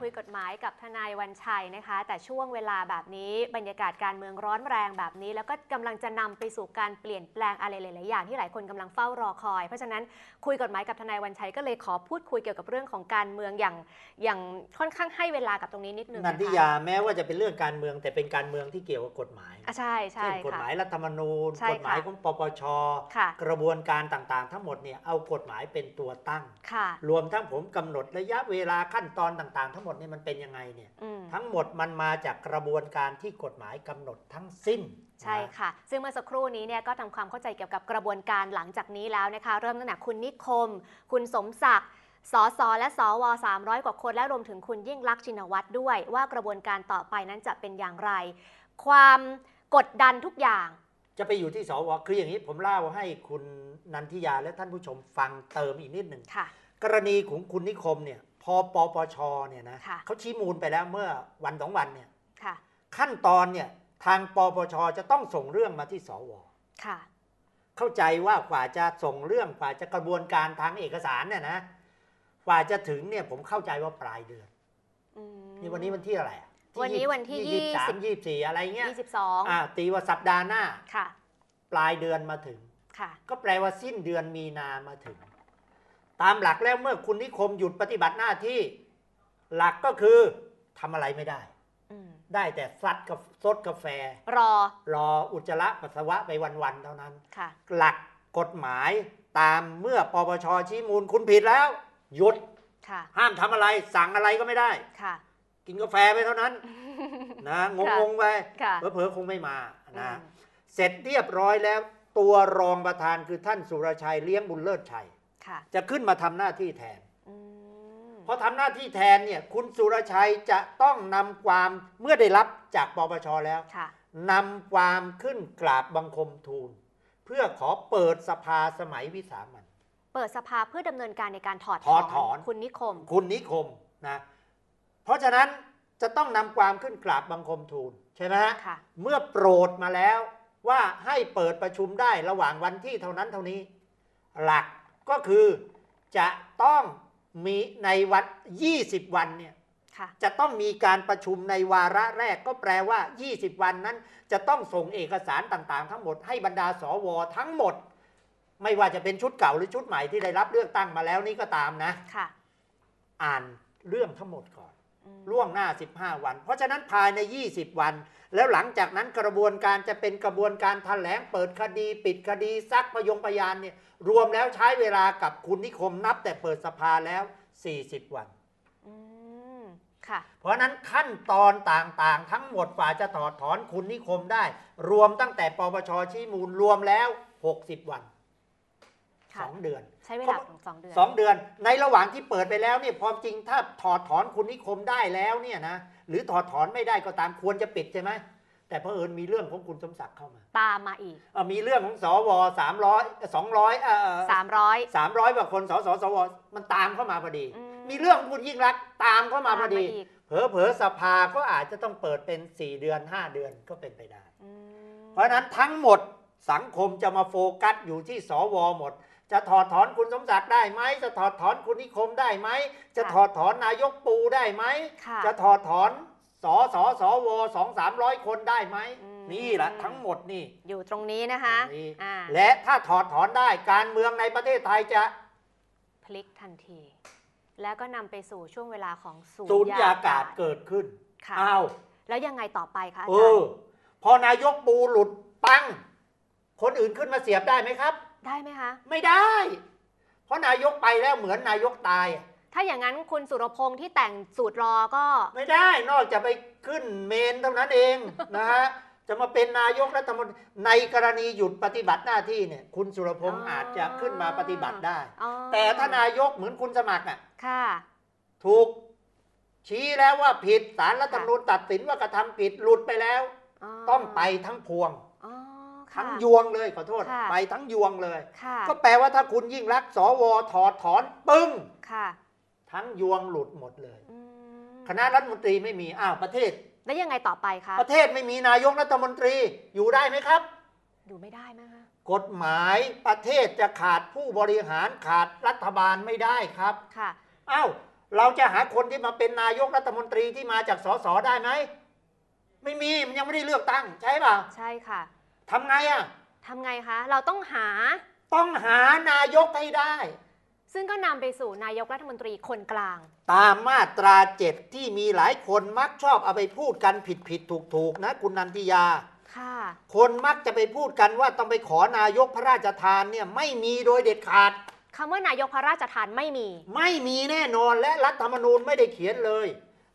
คุยกฎหมายกับทนายวันชัยนะคะ แต่ช่วงเวลาแบบนี้บรรยากาศการเมืองร้อนแรงแบบนี้ แล้วก็กำลังจะนำไปสู่การเปลี่ยนแปลงอะไรหลาย ๆ อย่างที่หลายคนกำลังเฝ้ารอคอย เพราะฉะนั้นคุยกฎหมายกับทนายวันชัยก็เลยขอพูดคุยเกี่ยวกับเรื่องของการเมืองอย่างอย่างค่อนข้างให้เวลากับตรงนี้นิดนึงนันทินะคะยาแม้ว่าจะเป็นเรื่องการเมืองแต่เป็นการเมืองที่เกี่ยวกับกฎหมายอะใช่ใช่เช่นกฎค่ะหมายรัฐธรรมนูญใช่กฎหมายค่ะของปปชค่ะกระบวนการต่าง ๆ ทั้งหมดเนี่ยเอากฎหมายเป็นตัวตั้งค่ะรวมทั้งผมกำหนดระยะเวลาขั้นตอนต่าง ๆ ทั้งหมดเนี่ยมันเป็นยังไงเนี่ยอืมทั้งหมดมันมาจากกระบวนการที่กฎหมายกำหนดทั้งสิ้นใช่นะค่ะ ซึ่งเมื่อสักครู่นี้เนี่ยก็ทำความเข้าใจเกี่ยวกับกระบวนการหลังจากนี้แล้วนะคะ เริ่มตั้งแต่คุณนิคม คุณสมศักดิ์สสและสว300 กว่าคนและรวมถึงคุณยิ่งลักษณ์ชินวัตรด้วย ว่ากระบวนการต่อไปนั้นจะเป็นอย่างไร ความกดดันทุกอย่าง จะไปอยู่ที่สวคืออย่างนี้ผมเล่าให้คุณนันทิยาและท่านผู้ชมฟังเติมอีกนิดหนึ่งค่ะกรณีของคุณนิคมเนี่ย พอปปชเนี่ยนะค่ะเขาชี้มูลไปแล้วเมื่อวันสองวันเนี่ยค่ะขั้นตอนเนี่ยทางปปชจะต้องส่งเรื่องมาที่สวค่ะเข้าใจว่ากว่าจะส่งเรื่องกว่าจะกระบวนการทางเอกสารเนี่ยนะกว่าจะถึงเนี่ยผมเข้าใจว่าปลายเดือนอืมนี่วันนี้วันที่อะไรอะวันนี้วันที่ยี่สิบสามยี่สิบยี่สิบสี่อะไรเงี้ย22อ่าตีว่าสัปดาห์หน้าค่ะปลายเดือนมาถึงค่ะก็แปลว่าสิ้นเดือนมีนามาถึง ตามหลักแล้วเมื่อคุณนิคมหยุดปฏิบัติหน้าที่ หลักก็คือทำอะไรไม่ได้อืมได้แต่ซัดกับซดกาแฟ รอ รออุจจาระปัสสาวะไปวันๆเท่านั้นค่ะหลักกฎหมายตามเมื่อปปชชี้มูลคุณผิดแล้ว หยุดค่ะห้ามทำอะไรสั่งอะไรก็ไม่ได้ค่ะกินกาแฟไปเท่านั้น นะงงๆไปค่ะเผลอๆคงไม่มานะอืมเสร็จเรียบร้อยแล้ว ตัวรองประธานคือท่านสุรชัยเลี้ยงบุญเลิศชัยค่ะ จะขึ้นมาทำหน้าที่แทนอืมพอทำหน้าที่แทนเนี่ยคุณสุรชัยจะต้องนำความเมื่อได้รับจากปปชแล้วค่ะนำความขึ้นกราบบังคมทูล เพื่อขอเปิดสภาสมัยวิสามันเปิดสภาเพื่อดำเนินการในการถอดถอดถอนคุณนิคม คุณนิคมนะเพราะฉะนั้นจะต้องนำความขึ้นกราบบังคมทูลใช่ไหมฮะค่ะเมื่อโปรดมาแล้วว่าให้เปิดประชุมได้ระหว่างวันที่เท่านั้นเท่านี้ หลัก ก็คือจะต้องมีในวัน 20 วันเนี่ยค่ะจะต้องมีการประชุมในวาระแรกก็แปลว่า 20 วันนั้น จะต้องส่งเอกสารต่างๆ ทั้งหมดให้บรรดาสวทั้งหมด ไม่ว่าจะเป็นชุดเก่าหรือชุดใหม่ที่ได้รับเลือกตั้งมาแล้วนี่ก็ตามนะค่ะอ่านเรื่องทั้งหมดก่อนอืม ล่วงหน้า 15 วัน เพราะฉะนั้นภายใน 20 วัน แล้วหลังจากนั้นกระบวนการจะเป็นกระบวนการแถลงเปิดคดี ปิดคดีซักพยงพยานเนี่ยรวมแล้วใช้เวลากับคุณนิคมนับแต่เปิดสภาแล้ว 40 วันอืมค่ะเพราะฉะนั้นขั้นตอนต่างๆ ทั้งหมดฝ่าจะถอดถอนคุณนิคมได้ รวมตั้งแต่ปปชชี้มูลรวมแล้ว 60 วัน ค่ะ2เดือน ใช้เวลาถึงสองเดือนสองเดือน ในระหว่างที่เปิดไปแล้วเนี่ยความจริงถ้าถอดถอนคุณนิคมได้แล้วเนี่ยนะหรือถอดถอนไม่ได้ก็ตามควรจะปิดใช่ไหมแต่เพอเอิญมีเรื่องของคุณสมศักดิ์เข้ามา ตามมาอีกเอ่อมีเรื่องของสวสามร้อยสองร้อยเอ่อสามร้อยสามร้อยกว่าคนสสสวมันตามเข้ามาพอดีอืมมีเรื่องของคุณยิ่งรักษณ์ตามเข้ามาพอดีอีกเผลอๆสภาก็อาจจะต้องเปิดเป็น4เดือน5เดือนก็เป็นไปได้อืมเพราะฉะนั้นทั้งหมดสังคมจะมาโฟกัสอยู่ที่สวหมด จะถอดถอนคุณสมศักดิ์ได้ไหมจะถอดถอนคุณนิคมได้ไหมจะถอดถอนนายกปูได้ไหมค่ะจะถอดถอนสสสวสองสามร้อยคนได้ไหมอืมนี่แหละทั้งหมดนี่ อยู่ตรงนี้นะคะตรงนี้อ่าและถ้าถอดถอนได้การเมืองในประเทศไทยจะ พลิกทันที แล้วก็นำไปสู่ช่วงเวลาของสูสูญญากาศเกิดขึ้นค่ะอ้าวแล้วยังไงต่อไปคะอาเอจารอย์พอนายกปูหลุดปัง คนอื่นขึ้นมาเสียบได้ไหมครับ ได้ไหมคะ ไม่ได้ เพราะนายกไปแล้วเหมือนนายกตายอะถ้าอย่างนั้นคุณสุรพงษ์ที่แต่งสูตรรอก็ ไม่ได้นอกจากไปขึ้นเมนเท่านั้นเองนะฮะ จะมาเป็นนายกรัฐมนตรีในกรณีหยุดปฏิบัติหน้าที่เนี่ย คุณสุรพงษ์อ๋ออ อาจจะขึ้นมาปฏิบัติได้ อ๋อแต่ถ้านายกเหมือนคุณสมัครอะ ค่ะ ถูก ชี้แล้วว่าผิดสารรัฐธรรมนูญตัดสินว่ากระทำผิดหลุดไปแล้ว ต้องไปทั้งพวงอ๋อค่ะ ทั้งยวงเลยขอโทษค่ะไปทั้งยวงเลยค่ะก็แปลว่าถ้าคุณยิ่งรักษณ์สวถอดถอนปึ้งค่ะทั้งยวงหลุดหมดเลยอืมคณะรัฐมนตรีไม่มีอ้าวประเทศ แล้วยังไงต่อไปคะประเทศไม่มีนายกรัฐมนตรีอยู่ได้ไหมครับดูไม่ได้ไหมคะกฎหมายประเทศจะขาดผู้บริหารขาดรัฐบาลไม่ได้ครับค่ะอ้าวเราจะหาคนที่มาเป็นนายกรัฐมนตรีที่มาจากสสได้ไหมไม่มีมันยังไม่ได้เลือกตั้งใช่ป่ะใช่ค่ะ ทำไงอะ ทำไงคะ เราต้องหา ต้องหานายกให้ได้ ซึ่งก็นำไปสู่นายกรัฐมนตรีคนกลาง ตามมาตราเจ็ดที่มีหลายคนมักชอบเอาไปพูดกันผิดผิดถูกถูกๆ นะ คุณนันทิยา ค่ะ คนมักจะไปพูดกันว่าต้องไปขอนายกพระราชทานเนี่ยไม่มีโดยเด็ดขาด คำว่านายกพระราชทานไม่มี ไม่มีแน่นอนและรัฐธรรมนูญไม่ได้เขียนเลย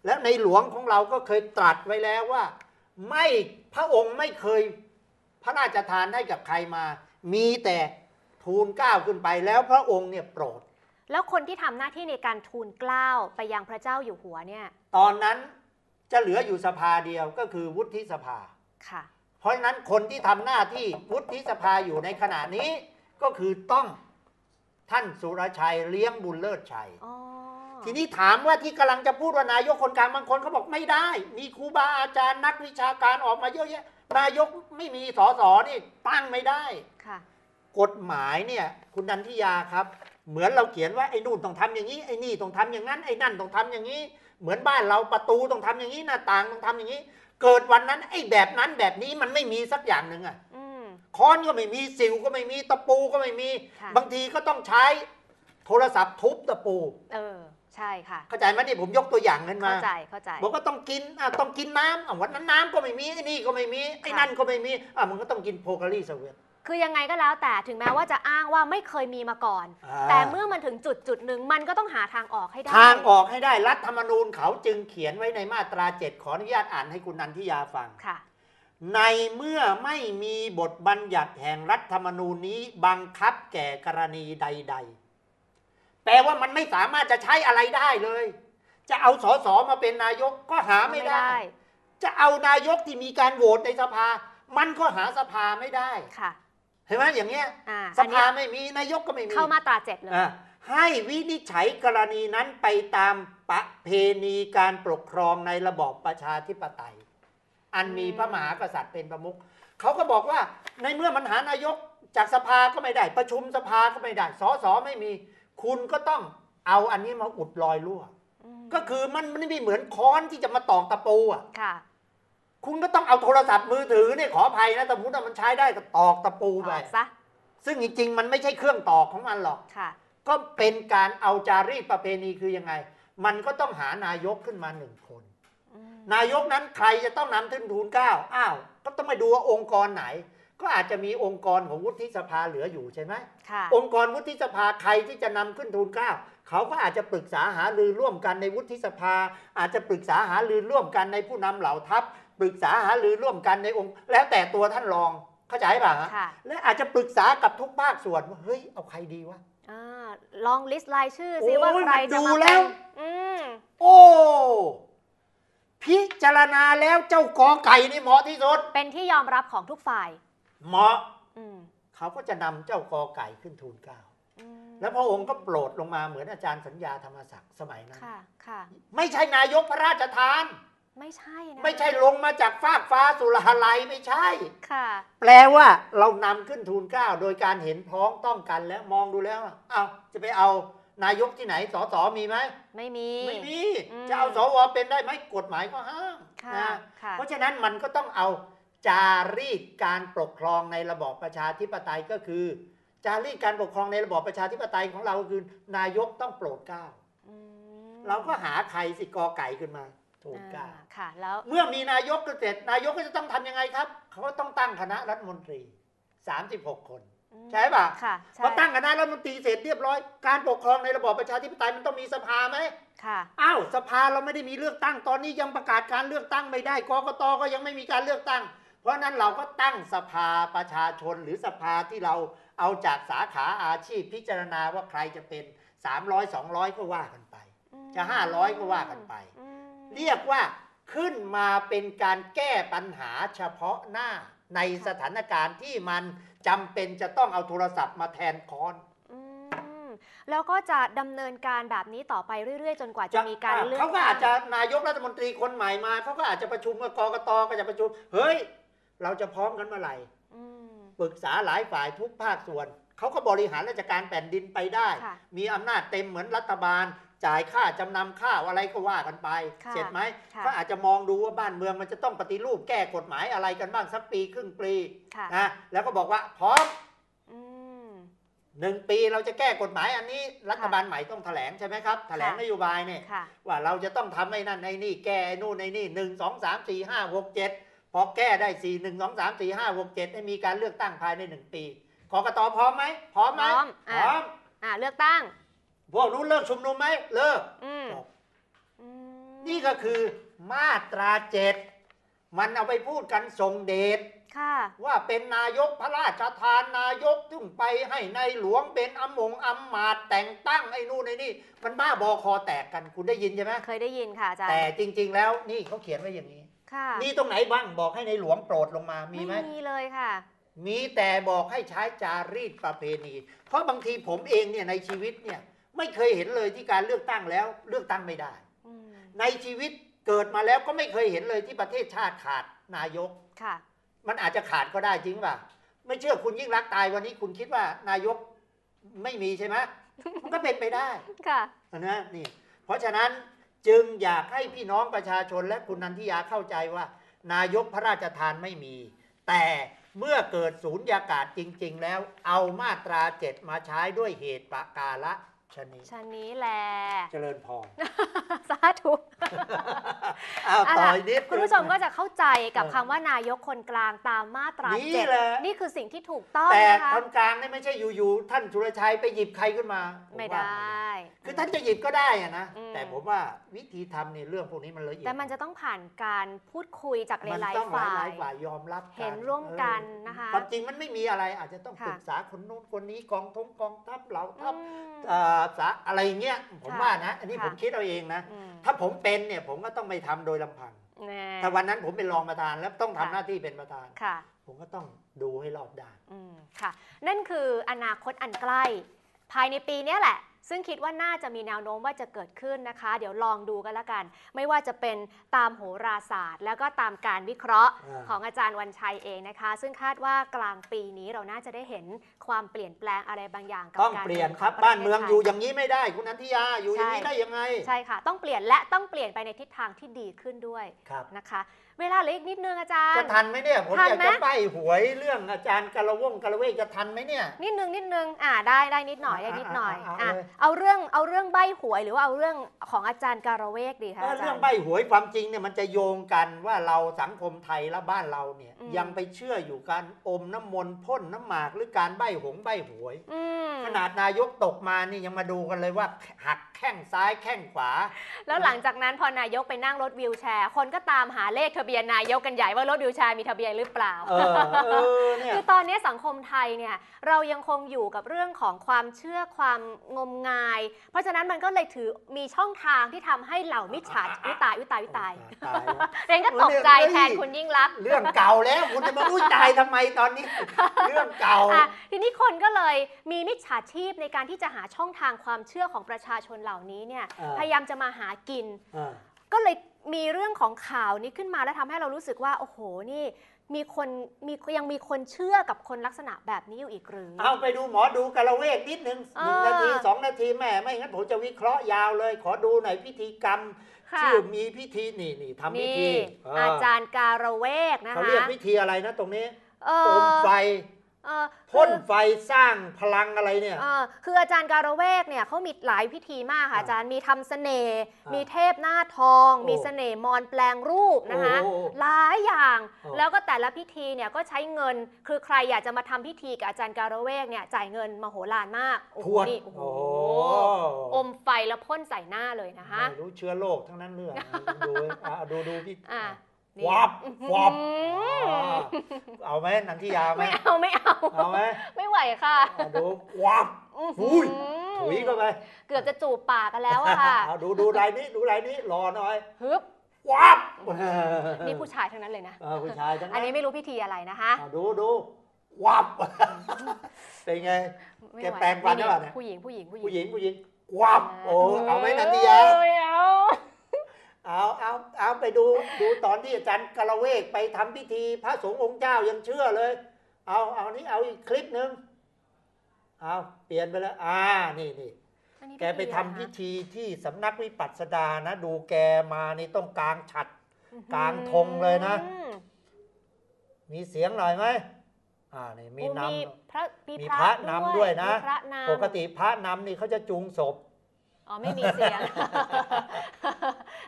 และในหลวงของเราก็เคยตรัสไว้แล้วว่า ไม่พระองค์ไม่เคย พระราชทานให้กับใครมา มีแต่ทูลเกล้าขึ้นไปแล้วพระองค์เนี่ยโปรด แล้วคนที่ทำหน้าที่ในการทูลเกล้าไปยังพระเจ้าอยู่หัวเนี่ย ตอนนั้นจะเหลืออยู่สภาเดียวก็คือวุฒิสภาค่ะ เพราะฉะนั้นคนที่ทำหน้าที่วุฒิสภาอยู่ในขณะนี้ก็คือต้องท่านสุรชัยเลี้ยงบุญเลิศชัยอ๋อทีนี้ถามว่าที่กำลังจะพูดว่านายกคนกลางบางคนเขาบอกไม่ได้ มีครูบาอาจารย์นักวิชาการออกมาเยอะแยะ นายกไม่มีสอสอนี่ตั้งไม่ได้ ค่ะ กฎหมายเนี่ย คุณนันทิยาครับ เหมือนเราเขียนว่าไอ้นู่นต้องทำอย่างนี้ไอ้นี่ต้องทำอย่างนั้นไอ้นั่นต้องทำอย่างนี้ เหมือนบ้านเราประตูต้องทำอย่างนี้หน้าต่างต้องทำอย่างนี้ เกิดวันนั้นไอ้แบบนั้นแบบนี้มันไม่มีสักอย่างหนึ่งอะอืมค้อนก็ไม่มีสิวก็ไม่มีตะปูก็ไม่มีค่ะบางทีก็ต้องใช้โทรศัพท์ทุบตะปู เออ ใช่ค่ะ เข้าใจไหมนี่ผมยกตัวอย่างเงินมาเข้าใจเข้าใจบอกว่าต้องกินอะต้องกินน้ำอะวันนั้นน้ำก็ไม่มีไอ้นี่ก็ไม่มีไอ้นั่นก็ไม่มีอะมันก็ต้องกินโพคารีสเวียตคือยังไงก็แล้วแต่ถึงแม้ว่าจะอ้างว่าไม่เคยมีมาก่อนอ่าแต่เมื่อมันถึงจุดจุดหนึ่งมันก็ต้องหาทางออกให้ได้ ทางออกให้ได้รัฐธรรมนูญเขาจึงเขียนไว้ในมาตราเจ็ดขออนุญาตอ่านให้คุณนันทิยาฟังค่ะ ในเมื่อไม่มีบทบัญญัติแห่งรัฐธรรมนูญนี้บังคับแก่กรณีใด ๆ แปลว่ามันไม่สามารถจะใช้อะไรได้เลย จะเอาสสมาเป็นนายกก็หาไม่ได้ จะเอานายกที่มีการโหวตในสภา มันก็หาสภาไม่ได้ค่ะเห็นไหมอย่างเงี้ยอ่าสอันภาเนี้ยไม่มีนายกก็ไม่มีเข้ามาตราเจ็ดเลยอะให้วินิจฉัยกรณีนั้นไปตามประเพณีการปกครองในระบอบประชาธิปไตย อันมีอืมพระมหากษัตริย์เป็นประมุขเขาก็บอกว่าในเมื่อมันหานายกจากสภาก็ไม่ได้ ประชุมสภาก็ไม่ได้สสไม่มี คุณก็ต้องเอาอันนี้มาอุดรอยรั่วอืมก็คือมันมันไม่เหมือนค้อนที่จะมาตอกตะปูอะค่ะ คุณก็ต้องเอาโทรศัพท์มือถือเนี่ยขออภัยนะสมมติว่ามันใช้ได้ก็ตอกตะปูอไปอกซะซึ่งจริงๆ มันไม่ใช่เครื่องตอกของมันหรอกค่ะ ก็เป็นการเอาจารีตประเพณีคือยังไง มันก็ต้องหานายกขึ้นมาหนึ่งคนอืมนายกนั้นใครจะต้องนำขึ้นทูลเกล้าอ้าว ก็ต้องมาดูว่าองค์กรไหน ก็อาจจะมีองค์กรของวุฒิสภาเหลืออยู่ใช่ไหมค่ะองค์กรวุฒิสภาใครที่จะนำขึ้นทูลเกล้าเขาก็อาจจะปรึกษาหารือร่วมกันในวุฒิสภา อาจจะปรึกษาหารือร่วมกันในผู้นำเหล่าทัพ ปรึกษาหารือร่วมกันในองค์ แล้วแต่ตัวท่านรองเข้าใจป่ะฮะค่ะและอาจจะปรึกษากับทุกภาคส่วนว่าเฮ้ยเอาใครดีวะอ่าลองลิสต์รายชื่อซิโอ้ยว่าใครมันจะดูมาแล้เป็นวอืมโอ้พิจารณาแล้วเจ้ากอไก่นี่เหมาะที่สุด เป็นที่ยอมรับของทุกฝ่าย เหมาะอืมเขาก็จะนำเจ้ากอไก่ขึ้นทูลเกล้าอืมแล้วพระองค์ก็โปรดลงมาเหมือนอาจารย์สัญญาธรรมศักดิ์สมัยนั้นค่ะค่ะ ไม่ใช่นายกพระราชทาน ไม่ใช่นะไม่ใช่ลงมาจากฟากฟ้าสุรหลัยไม่ใช่ค่ะ แปลว่าเรานำขึ้นทูลเกล้าโดยการเห็นพ้องต้องกันแล้วมองดูแล้วเอาจะไปเอานายกที่ไหนสสมีไหมไม่มีไม่มีอืมจะเอาสวเป็นได้ไหมกฎหมายก็ห้ามค่ะนะค่ะเพราะฉะนั้นมันก็ต้องเอา จารีตการปกครองในระบอบประชาธิปไตยก็คือ จารีตการปกครองในระบอบประชาธิปไตยของเราก็คือนายกต้องโปรดเกล้าอืมเราก็หาใครสิกอไก่ขึ้นมาทูลเกล้าอ่าค่ะ แล้วเมื่อมีนายกเสร็จนายกก็จะต้องทำยังไงครับเขาก็ต้องตั้งคณะรัฐมนตรี 36 คนอืมใช่ป่ะค่ะใช่พอตั้งคณะรัฐมนตรีเสร็จเรียบร้อยการปกครองในระบอบประชาธิปไตยมันต้องมีสภาไหมค่ะอ้าวสภาเราไม่ได้มีเลือกตั้งตอนนี้ยังประกาศการเลือกตั้งไม่ได้กกตก็ยังไม่มีการเลือกตั้ง เพราะฉะนั้นเราก็ตั้งสภาประชาชนหรือสภาที่เราเอาจากสาขาอาชีพพิจารณาว่าใครจะเป็น 300 200 ก็ว่ากันไป จะ 500 ก็ว่ากันไปอืมเรียกว่าขึ้นมาเป็นการแก้ปัญหาเฉพาะหน้าในสถานการณ์ที่มันจำเป็นจะต้องเอาโทรศัพท์มาแทนค้อนอืมแล้วก็จะดำเนินการแบบนี้ต่อไปเรื่อย ๆ จนกว่าจะมีการเลือกเขาก็อาจจะตั้งนายกรัฐมนตรีคนใหม่มาเขาก็อาจจะประชุมกับกกตก็จะประชุม เฮ้ย เราจะพร้อมกันเมื่อไหร่อืมปรึกษาหลายฝ่ายทุกภาคส่วน เขาก็บริหารราชการแผ่นดินไปได้ค่ะมีอำนาจเต็มเหมือนรัฐบาล จ่ายค่าจำนำข้าวอะไรก็ว่ากันไปค่ะเสร็จไหมค่ะก็อาจจะมองดูว่าบ้านเมืองมันจะต้องปฏิรูปแก้กฎหมายอะไรกันบ้างสักปีครึ่งปีค่ะนะแล้วก็บอกว่าพร้อมอืมหนึ่งปีเราจะแก้กฎหมายอันนี้รัฐบาลใหม่ต้องแถลงใช่ไหมครับแถลงค่ะนโยบายเนี่ยค่ะว่าเราจะต้องทำไอ้นั่นไอ้นี่แก้ไอ้นู่นไอ้นี่หนึ่งสองสามสี่ห้าหกเจ็ด พอแก้ได้สี่หนึ่งสองสามสี่ห้าหกเจ็ดให้มีการเลือกตั้งภายในหนึ่งปีกกตพร้อมไหมพร้อมไหมพร้อมพอะร้อมอ่าเลือกตั้ง พวกนู้นเลิกชุมนุมไหมเลิกอืมจบอืมนี่ก็คือมาตราเจ็ดมันเอาไปพูดกันส่งเดชค่ะว่าเป็นนายกพระราชทานนายกถึงไปให้ในหลวงเป็นอำมงอำมาตย์แต่งตั้งไอ้นู่นไอ้นี่ มันบ้าบอคอแตกกันคุณได้ยินใช่ไหมเคยได้ยินค่ะอาจารย์แต่จริง ๆ แล้วนี่เขาเขียนไว้อย่างนี้ ค่ะมีตรงไหนบ้างบอกให้ในหลวงโปรดลงมามีไหมมีเลยค่ะ มีแต่บอกให้ใช้จารีตประเพณี เพราะบางทีผมเองเนี่ยในชีวิตเนี่ยไม่เคยเห็นเลยที่การเลือกตั้งแล้วเลือกตั้งไม่ได้อืมในชีวิตเกิดมาแล้วก็ไม่เคยเห็นเลยที่ประเทศชาติขาดนายกค่ะ มันอาจจะขาดก็ได้จริงป่ะไม่เชื่อคุณยิ่งรักษณ์ตายวันนี้คุณคิดว่านายกไม่มีใช่ไหมมันก็เป็นไปได้ค่ะนะนี่ เพราะฉะนั้น จึงอยากให้พี่น้องประชาชนและคุณนันทิยาเข้าใจว่า นายกพระราชทานไม่มี แต่เมื่อเกิดศูนยากาศจริง ๆ แล้วเอามาตราเจ็ดมาใช้ด้วยเหตุประการละ ชนิดชนนี้แหละ เจริญพร สาธุอ้าวเอาต่อล่ะอีกนิดคุณผู้ชมก็จะเข้าใจกับเออคำว่านายกคนกลางตามมาตรานี่เจ็ดแหละนี่คือสิ่งที่ถูกต้องแต่นะคะคนกลางนี่ไม่ใช่อยู่ๆท่านสุรชัยไปหยิบใครขึ้นมาผไม่ว่าได้ คือท่านจะหยิบก็ได้อะนะอืมแต่ผมว่าวิธีทำเนี่ยเรื่องพวกนี้มันละเอียดแต่มันจะต้องผ่านการพูดคุยจากหมันลายต้องๆหฝ่าลายยๆฝ่ายยอมรับกัเห็นร่วมกันเออนะคะความจริงมันไม่มีอะไรอาจจะต้องค่ะปรึกษาคนนู้นคนนี้กองทงกองทัพเหล่าทัพอืมเอ่อสาอะไรเงี้ยผมค่ะว่านะ อันนี้ค่ะผมคิดเอาเองนะอืมถ้าผมเป็นเนี่ยผมก็ต้องไม่ทำโดยลำพังแน่ถ้าวันนั้นผมเป็นรองประธานแล้วต้องทำค่ะหน้าที่เป็นประธานค่ะผมก็ต้องดูให้รอบด้านอืมค่ะ นั่นคืออนาคตอันใกล้ ภายในปีเนี้ยแหละ ซึ่งคิดว่าน่าจะมีแนวโน้มว่าจะเกิดขึ้นนะคะ เดี๋ยวลองดูกันละกัน ไม่ว่าจะเป็นตามโหราศาสตร์ แล้วก็ตามการวิเคราะห์อ่าของอาจารย์วันชัยเองนะคะ ซึ่งคาดว่ากลางปีนี้เราน่าจะได้เห็นความเปลี่ยนแปลงอะไรบางอย่างกับต้องการเปลี่ยนมืครับขบ้านเมืองประทศไทอยู่อย่างนี้ไม่ได้คุณนันทิยาอยู่อย่างนี้ใช่ได้ยังไง ใช่ค่ะ ต้องเปลี่ยนและต้องเปลี่ยนไปในทิศทางที่ดีขึ้นด้วยครับนะคะ เวลาเหลืออีกนิดนึงอาจารจะย์ทันไหมเนี่ย ผมทันอยากไหม จะใบ้หวยเรื่องอาจารย์กะละวงกะละเวกจะทันไหมเนี่ย นิดนึงนิดนึงอ่าได้ได้นิดหน่อยได้นิดหน่อยอะอะเอาเลย เอาเรื่องเอาเรื่องใบหวยหรือว่าเอาเรื่องของอาจารย์การะเวกดีคะเอออาจารเรื่องย์ ใบ้หวยความจริงเนี่ยมันจะโยงกันว่าเราสังคมไทยและบ้านเราเนี่ย อืม ยังไปเชื่ออยู่การอมน้ำมนต์พ่นน้ำหมากหรือการใบ้หงใบ้หวย อืมขนาดนายกตกมานี่ยังมาดูกันเลยว่าหักแข้งซ้ายแข้งขวา แล้วหลังจากนั้นพอนายกไปนั่งรถวิวแชร์ คนก็ตามหาเลขทะเบียนนายกกันใหญ่ว่ารถวิวแชร์มีทะเบียนหรือเปล่าเออเออเนี่ยคือตอนนี้สังคมไทยเนี่ยเรายังคงอยู่กับเรื่องของความเชื่อความงมงาย เพราะฉะนั้นมันก็เลยถือมีช่องทางที่ทำให้เหล่ามิจฉาวิตายวิตายวิตายตายแล้วเรนก็ตกใจเฮ้ยแทนคุณยิ่งรักษณ์เรื่องเก่าแล้วคุณจะมาอุ้ยตายทำไมตอนนี้ เรื่องเก่าอะทีนี้คนก็เลยมีมิจฉาชีพในการที่จะหาช่องทางความเชื่อของประชาชนเหล่านี้เนี่ยอ่าพยายามจะมาหากินอ่าก็เลย มีเรื่องของข่าวนี้ขึ้นมาแล้วทำให้เรารู้สึกว่า โอ้โหนี่ มีคนมียังมีคนเชื่อกับคนลักษณะแบบนี้อยู่อีกหรือ เอาไปดูหมอดูกะละเวกนิดนึงหนึ่งเออนาทีสองนาทีแม่ไม่งั้นผมจะวิเคราะห์ยาวเลย ขอดูหน่อยพิธีกรรมค่ะ ชื่อมีพิธีนี่นี่ทำพินี่ธีเอาจารย์การะเวกนะเขาคะเรียกพิธีอะไรนะตรงนี้เอโออมไฟ เออพ่นคือไฟสร้างพลังอะไรเนี่ย เออคืออาจารย์การะเวกเนี่ยเขามีหลายพิธีมากค่ะอ่าอาจารย์มีทำเสน่ห์อ่ามีมีเทพหน้าทอง โอ้มีเสน่ห์มอนแปลงรูปนะคะโอ้โหหลายอย่างโอ้ แล้วก็แต่ละพิธีเนี่ยก็ใช้เงินคือใครอยากจะมาทำพิธีกับอาจารย์การะเวกเนี่ยจ่ายเงินมโหฬารมากโอ้ทโหวดนี่โอ้โหโอ้อมไฟแล้วพ่นใส่หน้าเลยนะคะ ไม่รู้เชื้อโรคทั้งนั้นเรื่องดูอะดูดูพี่อะ นี่วับอื้อหือวับอ่าเอาไหมนันทิยาไหมไม่เอาไม่เอา เอาไหมไม่ไหวค่ะอะดูวับ อื้ออุ้ยหือถุยเข้าไปเกือบจะจูบปากกันแล้วอะค่ะเอาดูดูลายนี้ดูลายนี้รอหน่อยฮึบวับนี่ผู้ชายทั้งนั้นเลยนะ เออผู้ชายทั้งอันนี้ไม่รู้พิธีอะไรนะคะอะดูดูวับเป็นไง ไม่แกไหวแปลงฟันหรือเปล่าเนี่ย ผู้หญิงผู้หญิงผู้หญิงผู้หญิงผู้หญิงวับโอ้เอาไหมนันทิยา ไม่เอา เอาเอาเอาไปดูดูตอนที่อาจารย์กะละเวกไปทำพิธีพระสงฆ์องค์เจ้ายังเชื่อเลย เอาเอานี่เอาอีกคลิปหนึ่งเอาเปลี่ยนไปแล้วอ่านี่นี่อันนี้แกไปอะทำรพิคะธีที่สำนักวิปัสสดานะ ดูแกมานี่ต้องกลางฉัดอื้อหือกลางธงเลยนะอืมมีเสียงหน่อยไหมอ่านี่มีโอ้นมีพระมีมีพระพระนำด้วยนะมีพระนำำปกติพระนำนี่เขาจะจูงศพ อ๋อไม่มีเสียง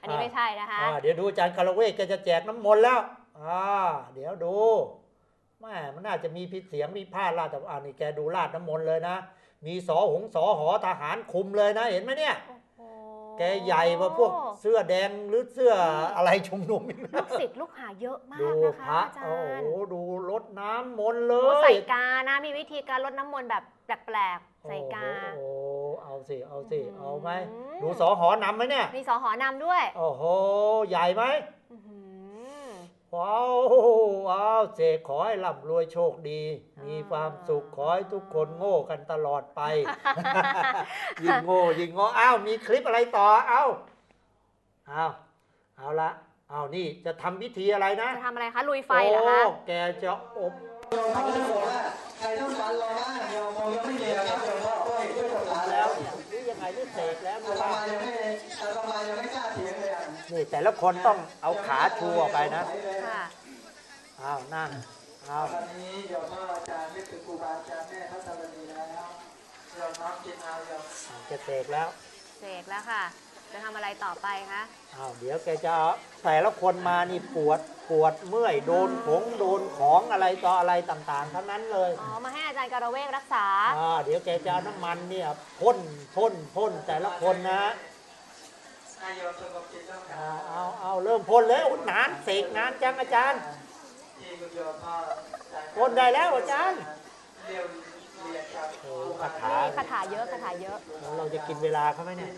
อันนี้ไม่ใช่นะคะอ่าเดี๋ยวดูอาจารย์คารเวศแกจะแจกน้ำมนต์แล้วอ่าเดี๋ยวดูแม่มันน่าจะมีพิเสียงมีผ้าลาดแต่อ่านี่แกดูลาดน้ำมนต์เลยนะ มีสอหงสอหอทหารคุมเลยนะ เห็นไหมเนี่ยโอ้โหแกใหญ่กว่าพวกเสื้อแดงหรือเสื้ออะไรชุมนุมอีกลูนะกศิษย์ลูกหาเยอะมากดูนะคะพระอาจาโอ้รโหย์ดูรดน้ำมนต์เลโอ้ยใส่กานะมีวิธีการลดน้ำมนต์แบบแปลกๆใส่กาโอ้โห เอาสิเอาสิอื้อหือเอาไหมดูสอหอนำไหมเนี่ยมีสอหอนำด้วย โอ้โห ใหญ่ไหมอื้อหือว้าวว้าวเสกขอให้ร่ำรวยโชคดีอ่ามีมีความสุขขอให้ทุกคนโง่กันตลอดไป ยิ่งโง่ยิ่งโง่อ้าวมีคลิปอะไรต่อเอ้าเอาเอาละเอานี่จะทำพิธีอะไรนะ จะทำอะไรคะลุยไฟเหรอคะโแกจะอบโยมเขาจะบอกว่าใครต้องการเราบ้าง แล้วอาตมายังไม่อาตมายังไม่กล้าเถียงเลยอะนี่แต่ละคนต้องเอาขาชูออกไปนะค่ะอ้าวนั่นอ้าวตอนนี้โยมพ่ออาจารย์นึกถึงครูบาอาจารย์แม่ทัศนดีแล้วโยมน้อมจิตเอาโยมจะเสกแล้วเสกแล้วค่ะ จะทำอะไรต่อไปคะอ้าวเดี๋ยวแกจะเอาแต่ละคนมานี่ปวด ปวดเมื่อยโดนของโดนของอะไรต่ออะไรต่างๆ ทั้งนั้นเลยอ๋อมาให้อาจารย์การะเวกรักษา อ่าเดี๋ยวแกจะเอาน้ำมันเนี่ยพ่นพ่นพ่นแต่ละคนนะให้โยมสงบจิตต้องอ่าเอาเอาเริ่มพ่นเลยอุ๊ยนานเสกนานจังอาจารย์ที่คุณโยมพ่อพ่นได้แล้วอาจารย์ เรียวเรียนกับโอ้คาถานี่คาถาเยอะคาถาเยอะ เราจะกินเวลาเขาไหมเนี่ย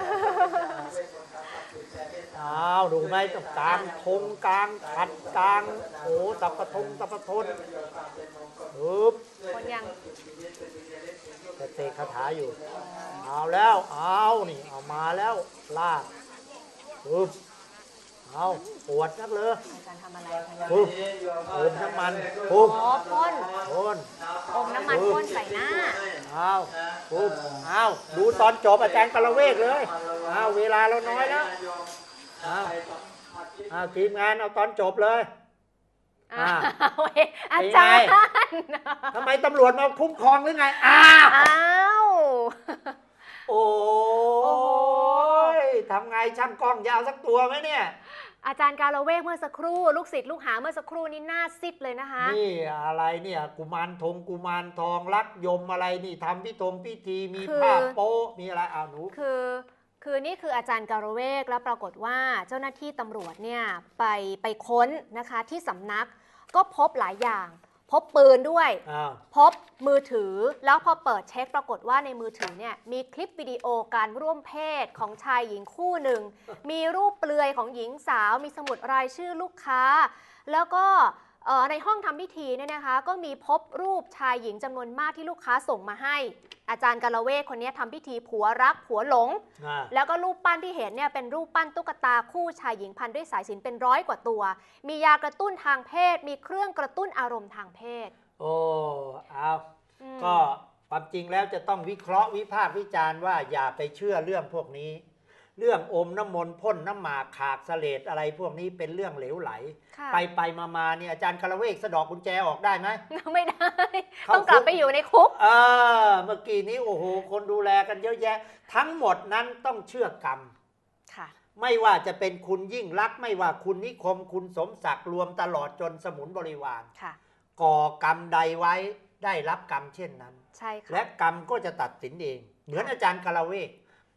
อ้าวดูไหมต้องกลางทงกลางขัดกลางโอ้สัพพทงสัพพทนปึ๊บคนยังแต่เตะคาถาอยู่ เอาแล้ว เอานี่ เอามาแล้วลากปึ๊บ เอาปวดนักเลยอาจารย์ทำอะไรคะเนี่ยปึ๊บโอมน้ำมันปึ๊บอ๋อพ่นพ่นอมน้ำมันพ่นใส่หน้าเอาปึ๊บเอาดูตอนจบอาจารย์กระเวกเลยเอาเวลาเราน้อยแล้วเอาเอาทีมงานเอาตอนจบเลยอ่าอ้าวเว้ยอาจารย์ทำไมตำรวจมาคุ้มครองหรือไง อ้าวอ้าวโอ้โอ้โหยทำไงช่างกล้องยาวสักตัวไหมเนี่ย อาจารย์การะเวกเมื่อสักครู่ลูกศิษย์ลูกหาเมื่อสักครู่นี้หน้าซิดเลยนะคะ นี่อะไรเนี่ยกุมารทงกุมารทองรักยมอะไรนี่ทำพิธงพิธีมีคือ ผ้าโป๊ะมีอะไรอ่าหนู คือคือนี่คืออาจารย์การะเวกแล้วปรากฏว่าเจ้าหน้าที่ตำรวจเนี่ยไปไปค้นนะคะที่สำนักก็พบหลายอย่าง พบปืนด้วย อ้าวพบมือถือ แล้วพอเปิดเช็คปรากฏว่าในมือถือเนี่ยมีคลิปวิดีโอการร่วมเพศของชายหญิงคู่หนึ่ง มีรูปเปลือยของหญิงสาว มีสมุดรายชื่อลูกค้า แล้วก็เอ่อ ในห้องทำพิธีเนี่ยนะคะ ก็มีพบรูปชายหญิงจำนวนมากที่ลูกค้าส่งมาให้ อาจารย์กาละเวกคนนี้ทำพิธีผัวรักผัวหลงอ่าแล้วก็รูปปั้นที่เห็นเนี่ยเป็นรูปปั้นตุ๊กตาคู่ชายหญิงพันด้วยสายสิญจนเป็นร้อยกว่าตัว มียากระตุ้นทางเพศ มีเครื่องกระตุ้นอารมณ์ทางเพศ โอ้เอาอืมก็ความจริงแล้วจะต้องวิเคราะห์วิพากษ์วิจารณ์ว่าอย่าไปเชื่อเรื่องพวกนี้ เรื่องอมน้ำมนต์พ่นน้ำหมากขากเสลดอะไรพวกนี้เป็นเรื่องเหลวไหล ค่ะไปไปมามาเนี่ยอาจารย์คารเวกสะดอกกุญแจออกได้ไหม ไม่ได้ เข้าต้องกลับคุกไปอยู่ในคุก เออเมื่อกี้นี้โอ้โห คนดูแลกันเยอะแยะ ทั้งหมดนั้นต้องเชื่อกรรม ค่ะ ไม่ว่าจะเป็นคุณยิ่งรักษณ์ไม่ว่าคุณนิคมคุณสมศักดิ์รวมตลอดจนสมุนบริวาร ค่ะ ก่อกรรมใดไว้ได้รับกรรมเช่นนั้น ใช่ค่ะ และกรรมก็จะตัดสินเอง เหมือนอาจารย์คารเวก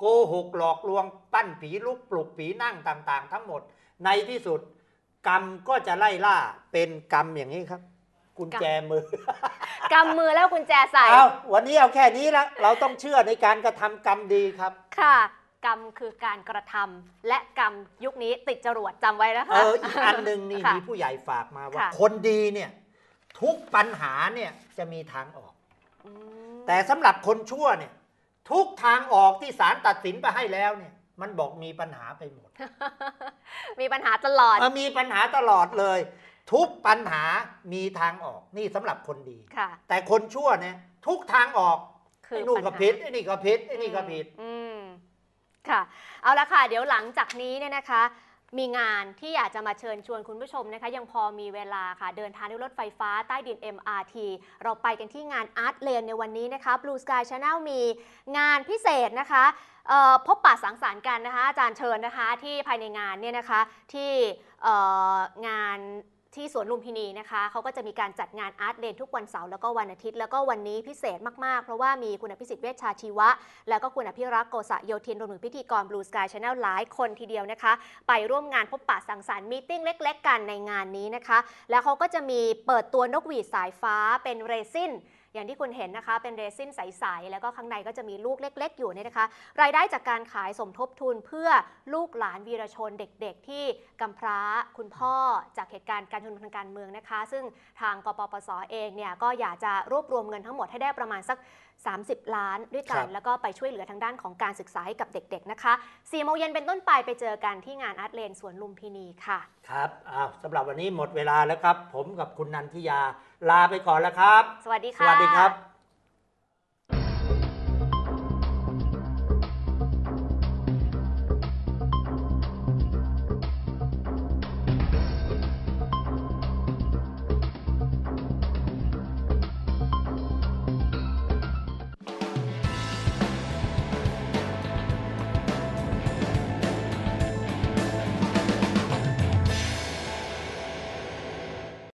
โกหกหลอกลวงปั้นผีลุกปลุกผีนั่งต่างๆ ทั้งหมด ในที่สุด กรรมก็จะไล่ล่าเป็นกรรมอย่างนี้ครับ กุญแจมือ กำมือแล้วกุญแจใส่ เอาวันนี้เอาแค่นี้ละเราต้องเชื่อในการกระทำกรรมดีครับ ค่ะ กรรมคือการกระทำและกรรมยุคนี้ติดจรวดจำไว้นะเอคะออีกอันหนึ่งนี่ค่ะมีผู้ใหญ่ฝากมาว่า ค่ะ คนดีเนี่ย ทุกปัญหาเนี่ยจะมีทางออก อืมแต่สำหรับคนชั่วเนี่ย ทุกทางออกที่ศาลตัดสินไปให้แล้วเนี่ย มันบอกมีปัญหาไปหมด มีปัญหาตลอดเออมีปัญหาตลอดเลย ทุกปัญหามีทางออกนี่สำหรับคนดีค่ะแต่คนชั่วเนี่ย ทุกทางออกคือไอ้นู่นปัญก็หาผิดไอ้นี่ก็ผิดไอ้นี่ก็ผิดอืมค่ะ เอาละค่ะ เดี๋ยวหลังจากนี้เนี่ยนะคะ มีงานที่อยากจะมาเชิญชวนคุณผู้ชมนะคะ ยังพอมีเวลาค่ะ เดินทางด้วยรถไฟฟ้าใต้ดิน MRT เราไปกันที่งาน Art Lane ในวันนี้นะคะ Blue Sky Channel มีงานพิเศษนะคะพบปะสังสรรค์กันนะคะ อาจารย์เชิญนะคะที่ภายในงานเนี่ยนะคะที่งาน ที่สวนลุมพินีนะคะเขาก็จะมีการจัดงานอาร์ตเดนทุกวันเสาร์แล้วก็วันอาทิตย์ แล้วก็วันนี้พิเศษมาก ๆ เพราะว่ามีคุณอภิสิทธิ์เวชชาชีวะ แล้วก็คุณอภิรักษ์โกษะโยธินรวมถึงพิธีกร Blue Sky Channel หลายคนทีเดียวนะคะ ไปร่วมงานพบปะสังสรรค์มีติ้งเล็ก ๆ กันในงานนี้นะคะ แล้วเขาก็จะมีเปิดตัวนกหวีดสายฟ้าเป็นเรซิน อย่างที่คุณเห็นนะคะเป็นเรซินใสๆ แล้วก็ข้างในก็จะมีลูกเล็ก ๆ อยู่เนี่ยนะคะ รายได้จากการขายสมทบทุนเพื่อลูกหลานวีรชนเด็กๆ ที่กำพร้าคุณพ่อจากเหตุการณ์การชุมนุมทางการเมืองนะคะ ซึ่งทางกปปสเองเนี่ยก็อยากจะรวบรวมเงินทั้งหมดให้ได้ประมาณสัก 30 ล้านด้วยกัคนรับแล้วก็ไปช่วยเหลือทางด้านของการศึกษาให้กับเด็กๆนะคะ4โมงเย็นเป็นต้นไปไปเจอกันที่งานอาร์ตเลนสวนลุมพินีค่ะ ครับอ้าวสำหรับวันนี้หมดเวลาแล้วครับ ผมกับคุณนันทิยาลาไปก่อนแล้วครับ สวัสดีสค่ะวัสดีครับ